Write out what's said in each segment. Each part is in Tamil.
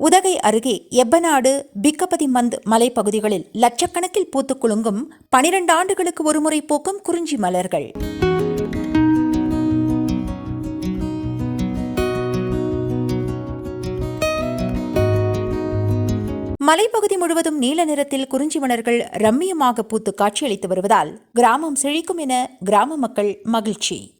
உதகை அருகே எப்பநாடு பிக்கபதி மந்த் மலைப்பகுதிகளில் லட்சக்கணக்கில் பூத்து குலுங்கும் பனிரெண்டு ஆண்டுகளுக்கு ஒருமுறை பூக்கும் குறிஞ்சி மலர்கள். மலைப்பகுதி முழுவதும் நீல நிறத்தில் குறிஞ்சி மலர்கள் ரம்மியமாக பூத்து காட்சியளித்து வருவதால் கிராமம் செழிக்கும் என கிராம மக்கள் மகிழ்ச்சி.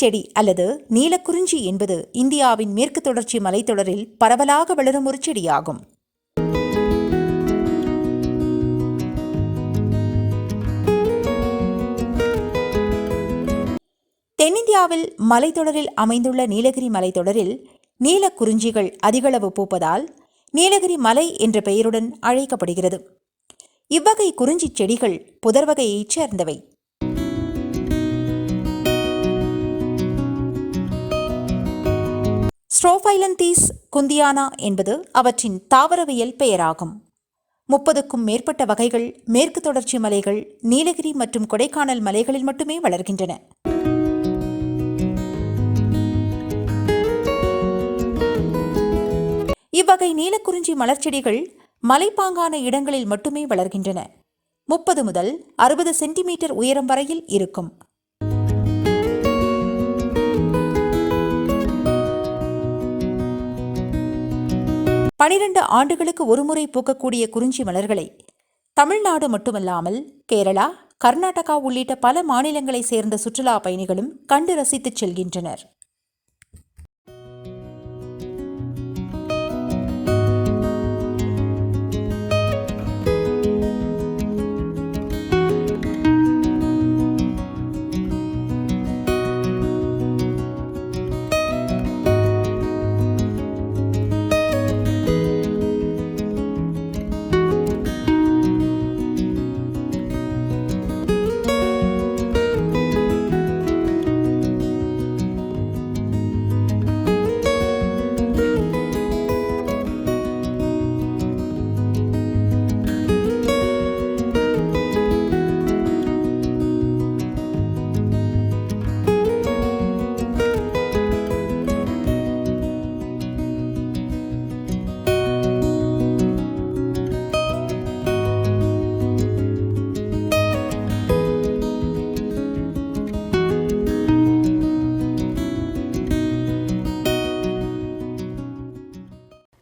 செடி அல்லது நீலக்குறிஞ்சி என்பது இந்தியாவின் மேற்கு தொடர்ச்சி மலைத்தொடரில் பரவலாக வளரும் ஒரு செடியாகும். தென்னிந்தியாவில் மலைத்தொடரில் அமைந்துள்ள நீலகிரி மலைத்தொடரில் நீலக்குறிஞ்சிகள் அதிகளவு பூப்பதால் நீலகிரி மலை என்ற பெயருடன் அழைக்கப்படுகிறது. இவ்வகை குறிஞ்சி செடிகள் புதர்வகையைச் சேர்ந்தவை. ஸ்ட்ரோஃபைலந்தீஸ் குந்தியானா என்பது அவற்றின் தாவரவியல் பெயராகும். முப்பதுக்கும் மேற்பட்ட வகைகள் மேற்கு தொடர்ச்சி மலைகள் நீலகிரி மற்றும் கொடைக்கானல் மலைகளில் மட்டுமே வளர்கின்றன. இவ்வகை நீலக்குறிஞ்சி மலர்ச்செடிகள் மலைப்பாங்கான இடங்களில் மட்டுமே வளர்கின்றன. முப்பது முதல் அறுபது சென்டிமீட்டர் உயரம் வரையில் இருக்கும். பனிரெண்டு ஆண்டுகளுக்கு ஒருமுறை பூக்கக்கூடிய குறிஞ்சி மலர்களை தமிழ்நாடு மட்டுமல்லாமல் கேரளா கர்நாடகா உள்ளிட்ட பல மாநிலங்களைச் சேர்ந்த சுற்றுலா பயணிகளும் கண்டு ரசித்துச் செல்கின்றனர்.